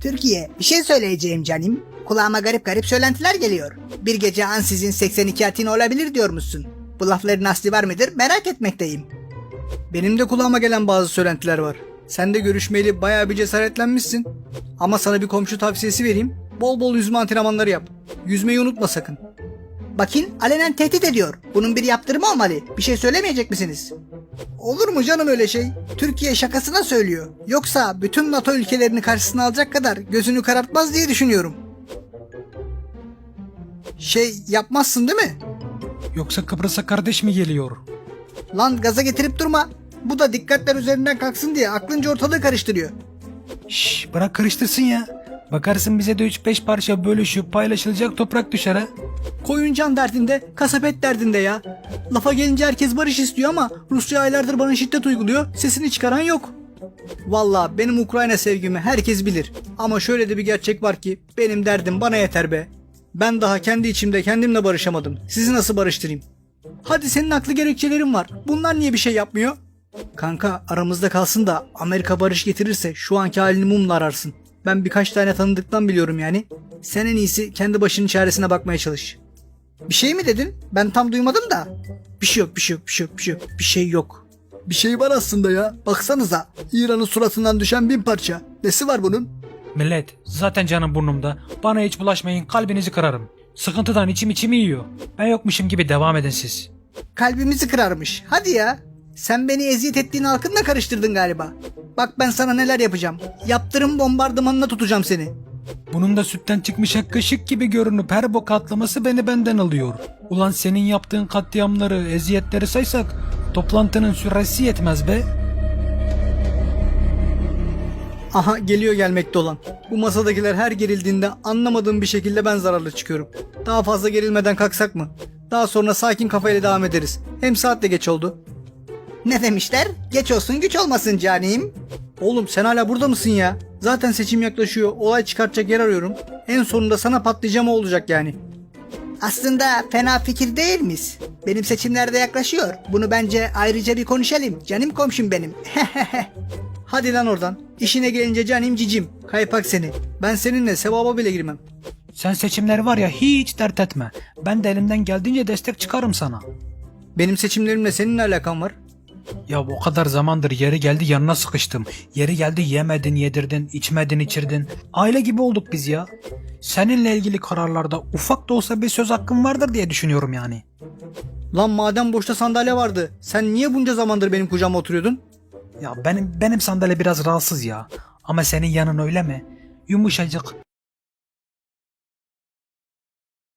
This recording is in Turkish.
Türkiye, bir şey söyleyeceğim canım. Kulağıma garip garip söylentiler geliyor. Bir gece ansizin 82 atini olabilir diyormuşsun. Bu lafların aslı var mıdır merak etmekteyim. Benim de kulağıma gelen bazı söylentiler var. Sen de görüşmeyeli bayağı bir cesaretlenmişsin. Ama sana bir komşu tavsiyesi vereyim. Bol bol yüzme antrenmanları yap. Yüzmeyi unutma sakın. Bakın alenen tehdit ediyor. Bunun bir yaptırımı olmalı. Bir şey söylemeyecek misiniz? Olur mu canım öyle şey? Türkiye şakasına söylüyor. Yoksa bütün NATO ülkelerini karşısına alacak kadar gözünü karartmaz diye düşünüyorum. Şey yapmazsın değil mi? Yoksa Kıbrıs'a kardeş mi geliyor? Lan gaza getirip durma. Bu da dikkatler üzerinden kalksın diye aklınca ortalığı karıştırıyor. Şş bırak karıştırsın ya. Bakarsın bize de 3-5 parça bölüşüp paylaşılacak toprak düşer ha. Koyun can derdinde, kasap et derdinde ya. Lafa gelince herkes barış istiyor ama Rusya aylardır bana şiddet uyguluyor. Sesini çıkaran yok. Valla benim Ukrayna sevgimi herkes bilir. Ama şöyle de bir gerçek var ki benim derdim bana yeter be. Ben daha kendi içimde kendimle barışamadım. Sizi nasıl barıştırayım? Hadi senin haklı gerekçelerin var. Bunlar niye bir şey yapmıyor? Kanka aramızda kalsın da Amerika barış getirirse şu anki halini mumla ararsın. Ben birkaç tane tanıdıktan biliyorum yani. Sen en iyisi kendi başının çaresine bakmaya çalış. Bir şey mi dedin? Ben tam duymadım da. Bir şey yok, bir şey yok, bir şey yok, bir şey yok, bir şey yok. Bir şey var aslında ya. Baksanıza. İran'ın suratından düşen bin parça. Nesi var bunun? Millet zaten canım burnumda. Bana hiç bulaşmayın kalbinizi kırarım. Sıkıntıdan içim içimi yiyor. Ben yokmuşum gibi devam edin siz. Kalbimizi kırarmış. Hadi ya. Sen beni eziyet ettiğin halkınla karıştırdın galiba. Bak ben sana neler yapacağım. Yaptırım bombardımanına tutacağım seni. Bunun da sütten çıkmış ak kaşık gibi görünüp her bok atlaması beni benden alıyor. Ulan senin yaptığın katliamları, eziyetleri saysak toplantının süresi yetmez be. Aha geliyor gelmekte olan. Bu masadakiler her gerildiğinde anlamadığım bir şekilde ben zararlı çıkıyorum. Daha fazla gerilmeden kalksak mı? Daha sonra sakin kafayla devam ederiz. Hem saat de geç oldu. Ne demişler? Geç olsun güç olmasın canim. Oğlum sen hala burada mısın ya? Zaten seçim yaklaşıyor. Olay çıkartacak yer arıyorum. En sonunda sana patlayacağım o olacak yani. Aslında fena fikir değilmiş. Benim seçimler de yaklaşıyor. Bunu bence ayrıca bir konuşalım. Canım komşum benim. Hadi lan oradan. İşine gelince canim cicim. Kaypak seni. Ben seninle sevaba bile girmem. Sen seçimleri var ya hiç dert etme. Ben de elimden geldiğince destek çıkarım sana. Benim seçimlerimle senin ne alakan var? Ya o kadar zamandır yeri geldi yanına sıkıştım. Yeri geldi yemedin yedirdin, içmedin içirdin. Aile gibi olduk biz ya. Seninle ilgili kararlarda ufak da olsa bir söz hakkım vardır diye düşünüyorum yani. Lan madem boşta sandalye vardı. Sen niye bunca zamandır benim kucağıma oturuyordun? Ya benim benim sandalye biraz rahatsız ya. Ama senin yanın öyle mi? Yumuşacık,